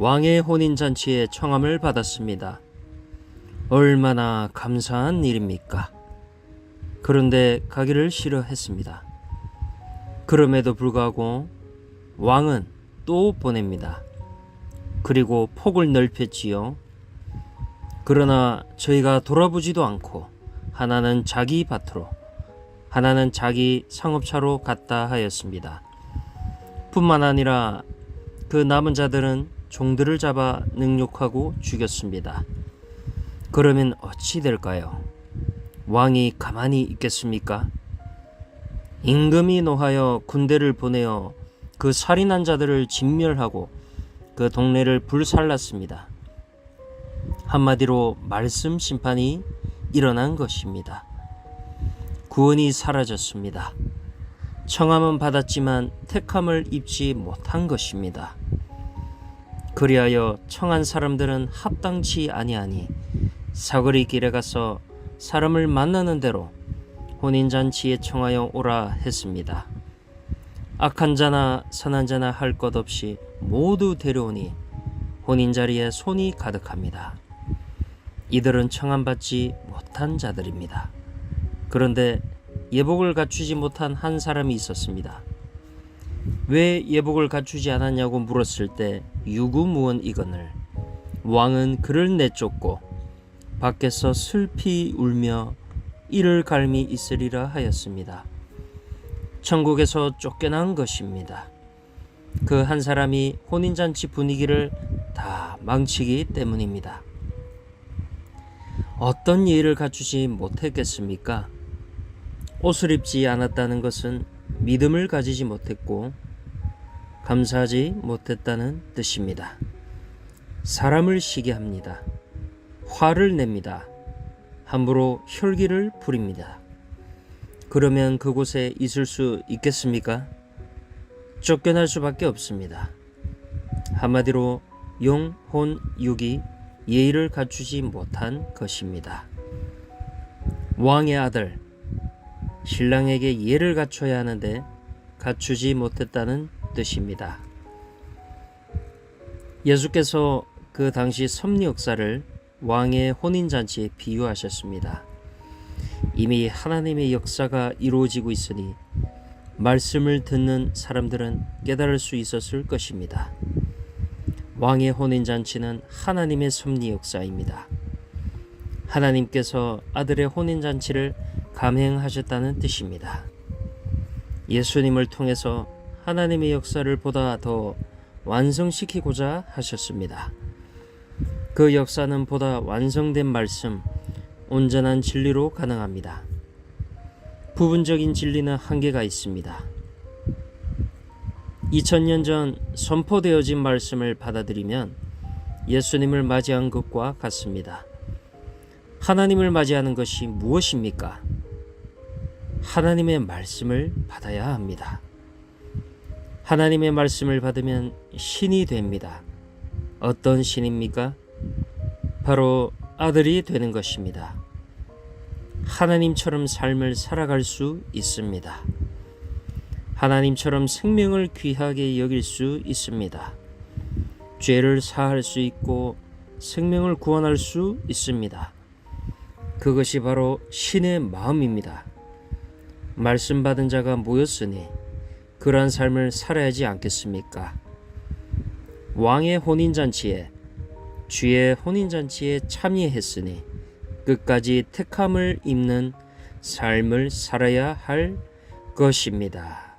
왕의 혼인잔치에 청함을 받았습니다. 얼마나 감사한 일입니까? 그런데 가기를 싫어했습니다. 그럼에도 불구하고 왕은 또 보냅니다. 그리고 폭을 넓혔지요. 그러나 저희가 돌아보지도 않고 하나는 자기 밭으로 하나는 자기 상업차로 갔다 하였습니다. 뿐만 아니라 그 남은 자들은 종들을 잡아 능욕하고 죽였습니다. 그러면 어찌 될까요? 왕이 가만히 있겠습니까? 임금이 노하여 군대를 보내어 그 살인한 자들을 진멸하고 그 동네를 불살랐습니다. 한마디로 말씀 심판이 일어난 것입니다. 구원이 사라졌습니다. 청함은 받았지만 택함을 입지 못한 것입니다. 그리하여 청한 사람들은 합당치 아니하니 사거리 길에 가서 사람을 만나는 대로 혼인잔치에 청하여 오라 했습니다. 악한 자나 선한 자나 할 것 없이 모두 데려오니 혼인 자리에 손이 가득합니다. 이들은 청함받지 못한 자들입니다. 그런데 예복을 갖추지 못한 한 사람이 있었습니다. 왜 예복을 갖추지 않았냐고 물었을 때 유구무원이거늘 왕은 그를 내쫓고 밖에서 슬피 울며 이를 갈미 있으리라 하였습니다. 천국에서 쫓겨난 것입니다. 그 한 사람이 혼인잔치 분위기를 다 망치기 때문입니다. 어떤 예의를 갖추지 못했겠습니까? 옷을 입지 않았다는 것은 믿음을 가지지 못했고 감사하지 못했다는 뜻입니다. 사람을 시게 합니다. 화를 냅니다. 함부로 혈기를 부립니다. 그러면 그곳에 있을 수 있겠습니까? 쫓겨날 수밖에 없습니다. 한마디로 용, 혼, 육이 예의를 갖추지 못한 것입니다. 왕의 아들, 신랑에게 예를 갖춰야 하는데 갖추지 못했다는 뜻입니다. 예수께서 그 당시 섭리 역사를 왕의 혼인잔치에 비유하셨습니다. 이미 하나님의 역사가 이루어지고 있으니 말씀을 듣는 사람들은 깨달을 수 있었을 것입니다. 왕의 혼인잔치는 하나님의 섭리 역사입니다. 하나님께서 아들의 혼인잔치를 감행하셨다는 뜻입니다. 예수님을 통해서 하나님의 역사를 보다 더 완성시키고자 하셨습니다. 그 역사는 보다 완성된 말씀, 온전한 진리로 가능합니다. 부분적인 진리는 한계가 있습니다. 2000년 전 선포되어진 말씀을 받아들이면 예수님을 맞이한 것과 같습니다. 하나님을 맞이하는 것이 무엇입니까? 하나님의 말씀을 받아야 합니다. 하나님의 말씀을 받으면 신이 됩니다. 어떤 신입니까? 바로 아들이 되는 것입니다. 하나님처럼 삶을 살아갈 수 있습니다. 하나님처럼 생명을 귀하게 여길 수 있습니다. 죄를 사할 수 있고 생명을 구원할 수 있습니다. 그것이 바로 신의 마음입니다. 말씀 받은 자가 모였으니 그러한 삶을 살아야지 않겠습니까? 왕의 혼인잔치에 주의 혼인잔치에 참여했으니 끝까지 택함을 입는 삶을 살아야 할 것입니다.